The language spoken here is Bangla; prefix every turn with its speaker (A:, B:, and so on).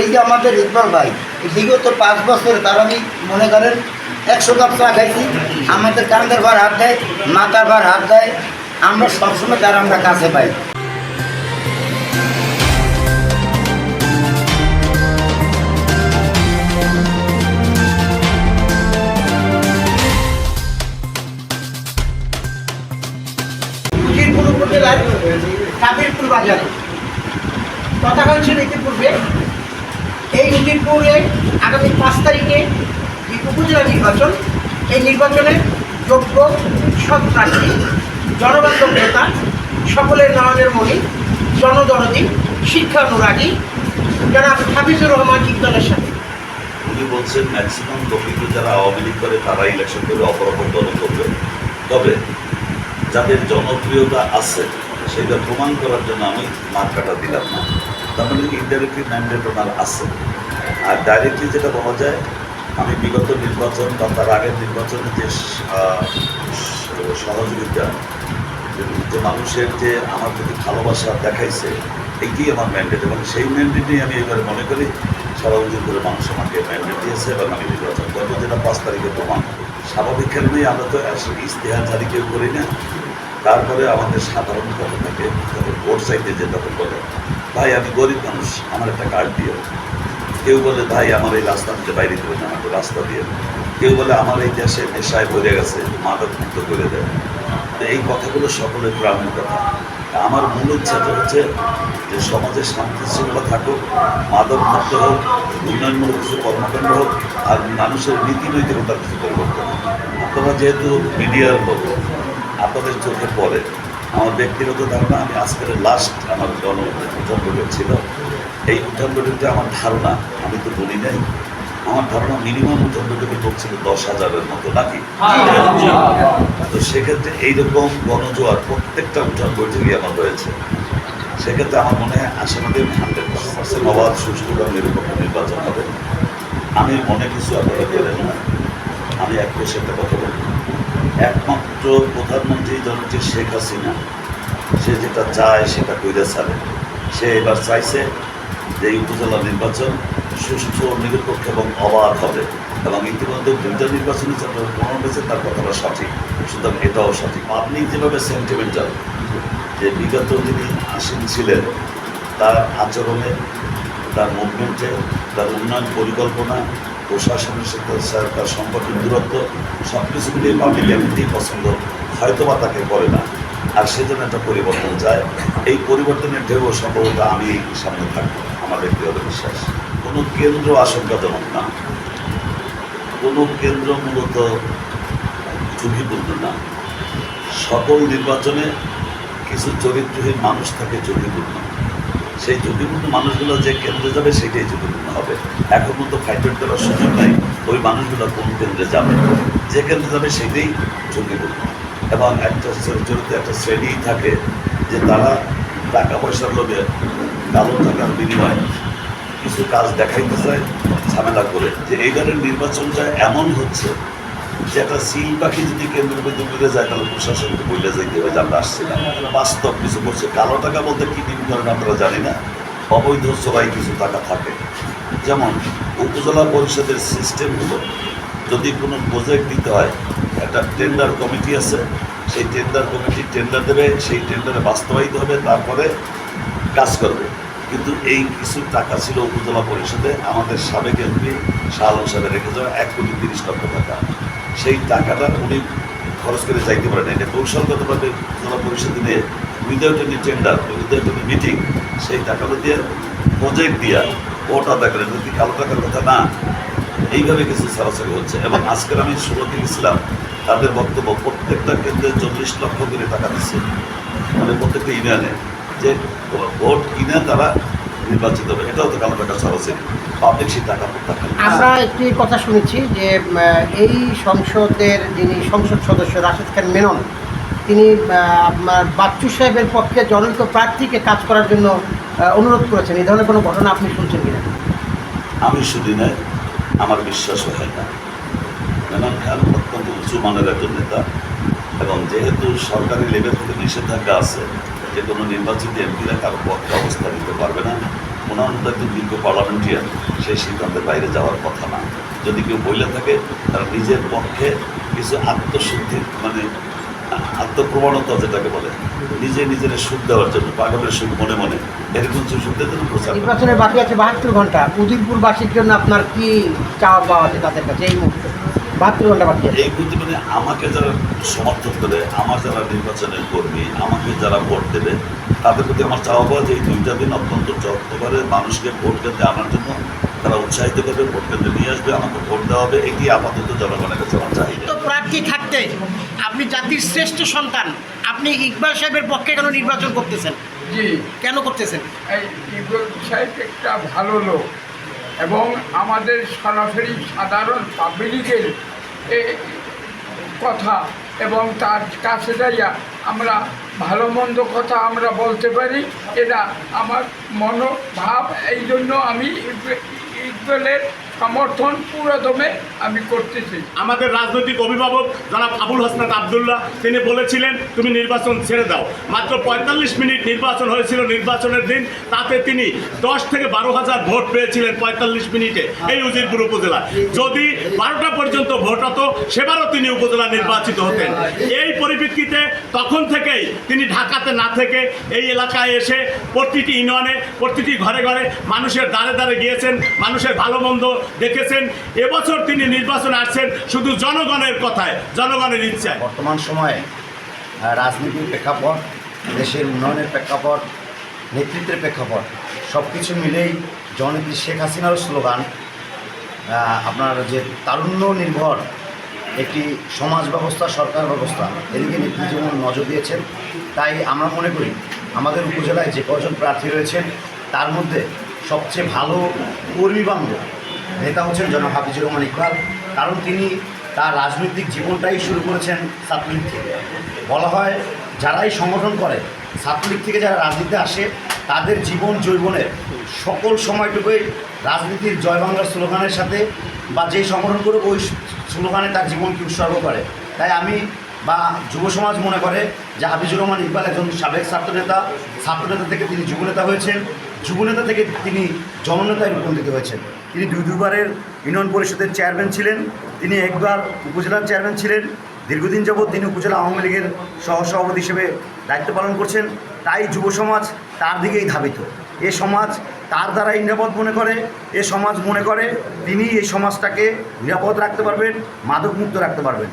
A: এই যে আমাদের ইকবাল ভাই বিগত পাঁচ বছরে তার আমি মনে করেন একশো কাপ চা খাইছি। আমাদের কান্দের ভার হাত দেয় মাথার ভার হাত দেয়। আমরা সবসময় তার আমরা কাছে পাই। কাবিরপুর বাজারে। কথা হয়েছিল এই আগামী পাঁচ তারিখে উপজেলা নির্বাচন। এই নির্বাচনে যোগ্য সৎ প্রার্থী জনবান্ধব নেতা সকলের নয়নের মণি, জনদরদি শিক্ষানুরাগী জনাব হাফিজুর রহমান ইকবালের সাথে।
B: উনি বলছেন ম্যাক্সিমাম লোকই যারা আওয়ামী লীগ করে তারা ইলেকশন করে অপরাপর দল করবে। তবে যাদের জনপ্রিয়তা আছে, সেটা প্রমাণ করার জন্য আমি মার্কাটা দিলাম না। তার মানে ইনডাইরেক্টলি ম্যান্ডেট ওনার আছে। আর ডাইরেক্টলি যেটা বলা যায়, আমি বিগত নির্বাচন বা তার আগের নির্বাচনে যে সহযোগিতা, যে মানুষের যে আমার প্রতি ভালোবাসা দেখাইছে এইটাই আমার ম্যান্ডেট এবং সেই ম্যান্ডেটই আমি এবারে মনে করি, সারা করে মানুষ আমাকে ম্যান্ডেট দিয়েছে এবং আমি নির্বাচন করব, যেটা পাঁচ তারিখে প্রমাণ। স্বাভাবিক কারণেই আমরা তো আসলে ইস্তেহার জারি কেউ করি না। তারপরে আমাদের সাধারণ কথা থাকে ভোট চাইতে যে তখন বলে, ভাই, আমি গরিব মানুষ, আমার একটা কার্ড দিও। কেউ বলে, ভাই, আমার এই রাস্তা থেকে বাইরে দেবেন আমাকে রাস্তা দিয়ে কেউ বলে, আমার এই দেশে নেশায় ভরে গেছে মাদক মুক্ত করে দেয় তো এই কথাগুলো সকলের গ্রামের কথা। আমার মূল ইচ্ছাটা হচ্ছে যে সমাজে শান্তি শৃঙ্খলা থাকুক, মাদক মুক্ত হোক, উন্নয়নমূলক কিছু কর্মকাণ্ড হোক, আর মানুষের নীতি নৈতিকতার কিছু পরিবর্তন। আপনারা যেহেতু মিডিয়ার লোক, আপনাদের চোখে পড়ে, আমার ব্যক্তিগত ধারণা, আমি আজকের লাস্ট আমার জন উত্থান বৈঠক ছিল। এই উত্থান আমার ধারণা আমি তো বলি নাই আমার ধারণা মিনিমাম উত্থান বৈঠকে লোক ছিল দশ হাজারের মতো নাকি? তো সেক্ষেত্রে এইরকম গণজোয়ার প্রত্যেকটা উত্থান বৈঠকই আমার রয়েছে। সেক্ষেত্রে আমার মনে হয় আশাবাদী হান্ড্রেড পার্সেন্ট অবাধ সুষ্ঠু এবং নিরপেক্ষ নির্বাচন হবে। আমি মনে কিছু আপনারা গেলেন না আমি এক একটা কথা বলি। একমাত্র প্রধানমন্ত্রী জনটি শেখ হাসিনা সে যেটা চায় সেটা কইরে ছাড়ে। সে এবার চাইছে যে উপজেলা নির্বাচন সুষ্ঠু নিরপেক্ষ এবং অবাধ হবে। এবং ইতিমধ্যে দুইটা নির্বাচনে যারা প্রমাণ হয়েছে, তার কথাটা সঠিক। সুতরাং এটাও সঠিক। আপনি যেভাবে সেন্টিমেন্টাল যে বিগত তিনি আসীন ছিলেন, তার আচরণে, তার মুভমেন্টে তার উন্নয়ন পরিকল্পনা, প্রশাসনের সাথে তার সম্পর্কের দূরত্ব সব কিছু মিলিয়ে পাবলিক এমনিতেই পছন্দ হয়তো বা তাকে করে না। আর সেজন্য একটা পরিবর্তন চায় এই পরিবর্তনের ঢেউ সম্ভবত আমি সামনে থাকব। আমার ব্যক্তিগত বিশ্বাস কোনো কেন্দ্র আশঙ্কাজনক না। কোনো কেন্দ্র মূলত ঝুঁকিপূর্ণ না। সকল নির্বাচনে কিছু চরিত্রহীন মানুষ থাকে ঝুঁকিপূর্ণ সেই ঝুঁকিপূর্ণ মানুষগুলো যে কেন্দ্রে যাবে, সেটাই ঝুঁকিপূর্ণ হবে। এখন মতো ফাইটার করার সুযোগ নাই। ওই মানুষগুলো কোন কেন্দ্রে যাবে? যে কেন্দ্রে যাবে, সেটাই ঝুঁকিপূর্ণ এবং একটা চরিত্র একটা শ্রেণি থাকে যে তারা টাকা পয়সার লোভে কালো টাকার বিনিময়ে কিছু কাজ দেখাইতে চায়, ঝামেলা করে। যে এইবারের নির্বাচনটা এমন হচ্ছে যে একটা সিল পাখি যদি মধ্যে উড়ে যায়, তাহলে প্রশাসনকে বলে যাইতে হবে যে আমরা আসছি না। বাস্তব কিছু করছে। কালো টাকা বলতে কী দিন করেন আমরা জানি না? অবৈধ সবাই কিছু টাকা থাকে। যেমন উপজেলা পরিষদের সিস্টেম হলো, যদি কোনো প্রজেক্ট দিতে হয়, একটা টেন্ডার কমিটি আছে, সেই টেন্ডার কমিটি টেন্ডার দেবে সেই টেন্ডারে বাস্তবায়িত হবে, তারপরে কাজ করবে। কিন্তু এই কিছু টাকা ছিল উপজেলা পরিষদে, আমাদের সাবেক এমপি শাহ আলম সাহেব রেখে যাওয়া এক কোটি তিরিশ লক্ষ টাকা। সেই টাকাটা উনি খরচ করে যাইতে পারেন এটা কৌশলগতভাবে উপজেলা পরিষদে নিয়ে without any tender without any meeting সেই টাকাটা দিয়ে প্রজেক্ট দিয়া ওটা দেখা যদি কালো টাকার কথা না, এইভাবে কিছু সরাসরি হচ্ছে। এবং আজকের আমি ষোলোতে গেছিলাম, তাদের বক্তব্য প্রত্যেকটা কেন্দ্রে চল্লিশ লক্ষ করে টাকা দিচ্ছে। মানে প্রত্যেকটা ইউনিয়নে। যে ভোট কিনে তারা নির্বাচিত হবে। এটাও তো কালো টাকা সরাসরি পাবলিক সেই টাকা প্রত্যাখ্যান
A: আমরা একটি কথা শুনেছি যে এই সংসদের যিনি সংসদ সদস্য রাশেদ খান মেনন তিনি আপনার বাচ্চু সাহেবের পক্ষে জনৈক প্রার্থীকে কাজ করার জন্য অনুরোধ করেছেন। এই ধরনের কোনো ঘটনা আপনি শুনছেন কিনা?
B: আমি শুনি না আমার বিশ্বাস হয় না। মেনন খান অত্যন্ত উঁচু মানের একজন নেতা এবং যেহেতু সরকারি লেভেল থেকে নিষেধাজ্ঞা আছে যে কোনো নির্বাচিত এমপিরা কারও পক্ষে অবস্থা নিতে পারবে না। ওনার মতো একজন বিজ্ঞ পার্লামেন্টিয়ান সেই সিদ্ধান্তের বাইরে যাওয়ার কথা না। যদি কেউ বইলে থাকে, তারা নিজের পক্ষে কিছু আত্মশুদ্ধি মানে আত্মপ্রবণতা যেটাকে বলে, নিজে নিজের সুখ দেওয়ার জন্য, পাগলের সুখ মনে মনে, এরকম সুখদের জন্য প্রচার।
A: নির্বাচনে বাকি আছে বাহাত্তর ঘণ্টা। উদিরপুরবাসীর জন্য আপনার কি চাওয়া পাওয়া আছে তাদের কাছে এই মুহূর্তে? বাহাত্তর ঘণ্টা বাকি
B: এই বুদ্ধি মানে আমাকে যারা সমর্থন করে আমার যারা নির্বাচনের কর্মী আমাকে যারা ভোট দেবে তাদের প্রতি আমার চাওয়া পাওয়া যে এই দুইটা দিন অত্যন্ত যত্ন করে মানুষকে ভোট কেন্দ্রে আনার জন্য তারা উৎসাহিত করবে ভোট কেন্দ্রে নিয়ে আসবে আমাকে ভোট দেওয়া হবে এটি আপাতত জনগণের কাছে আমার চাহিদা।
A: তো প্রার্থী থাকতে আপনি জাতির শ্রেষ্ঠ সন্তান আপনি ইকবাল সাহেবের পক্ষে কেন নির্বাচন করতেছেন?
C: জি।
A: কেন করতেছেন?
C: এই ইগল সাহেব একটা ভালো লোক। এবং আমাদের সরাসরি সাধারণ পাবলিকের কথা এবং তার কাছে যাইয়া আমরা ভালো মন্দ কথা আমরা বলতে পারি, এটা আমার মনোভাব এই জন্য আমি ইকবে- ইকবালের সমর্থন পুরোদমে আমি করতেছি।
D: আমাদের রাজনৈতিক অভিভাবক জনাব আবুল হাসনাত আবদুল্লাহ, তিনি বলেছিলেন, তুমি নির্বাচন ছেড়ে দাও। মাত্র পঁয়তাল্লিশ মিনিট নির্বাচন হয়েছিল নির্বাচনের দিন। তাতে তিনি দশ থেকে বারো হাজার ভোট পেয়েছিলেন পঁয়তাল্লিশ মিনিটে এই উজিরপুর উপজেলা যদি বারোটা পর্যন্ত ভোট হতো, সেবারও তিনি উপজেলা নির্বাচিত হতেন। এই পরিপ্রেক্ষিতে তখন থেকেই তিনি ঢাকাতে না থেকে এই এলাকায় এসে প্রতিটি ইউনিয়নে, প্রতিটি ঘরে ঘরে মানুষের দ্বারে দ্বারে গিয়েছেন, মানুষের ভালো মন্দ দেখেছেন, এবছর তিনি নির্বাচনে আসছেন শুধু জনগণের কথায়, জনগণের ইচ্ছায়।
E: বর্তমান সময়ে রাজনীতির প্রেক্ষাপট, দেশের উন্নয়নের প্রেক্ষাপট, নেতৃত্বের প্রেক্ষাপট সব কিছু মিলেই জননেত্রী শেখ হাসিনার স্লোগান আপনার যে তারুণ্য নির্ভর একটি সমাজ ব্যবস্থা, সরকার ব্যবস্থা, এদিকে যেমন নজর দিয়েছেন, তাই আমরা মনে করি আমাদের উপজেলায় যে কজন প্রার্থী রয়েছেন, তার মধ্যে সবচেয়ে ভালো কর্মী বান্ধব নেতা হচ্ছেন জনাব হাফিজুর রহমান ইকবাল। কারণ তিনি তার রাজনৈতিক জীবনটাই শুরু করেছেন ছাত্রলীগ থেকে। বলা হয়, যারাই সংগঠন করে, ছাত্রলীগ থেকে যারা রাজনীতিতে আসে, তাদের জীবন যৌবনের সকল সময়টুকুই রাজনীতির জয় বাংলার স্লোগানের সাথে বা যে সংগঠন করুক, ওই স্লোগানে তার জীবনকে উৎসর্গ করে। তাই আমি বা যুব সমাজ মনে করে যে হাফিজুর রহমান ইকবাল একজন সাবেক ছাত্রনেতা ছাত্রনেতা থেকে তিনি যুবনেতা হয়েছেন। যুবনেতা থেকে তিনি জননেতায় রূপান্তরিত হয়েছেন। তিনি দুই দুবারের ইউনিয়ন পরিষদের চেয়ারম্যান ছিলেন। তিনি একবার উপজেলার চেয়ারম্যান ছিলেন। দীর্ঘদিন যাবৎ তিনি উপজেলা আওয়ামী লীগের সহসভাপতি হিসেবে দায়িত্ব পালন করছেন। তাই যুব সমাজ তার দিকেই ধাবিত। এ সমাজ তার দ্বারাই নিরাপদ মনে করে, এ সমাজ মনে করে, তিনি এই সমাজটাকে নিরাপদ রাখতে পারবেন, মাদকমুক্ত রাখতে পারবেন।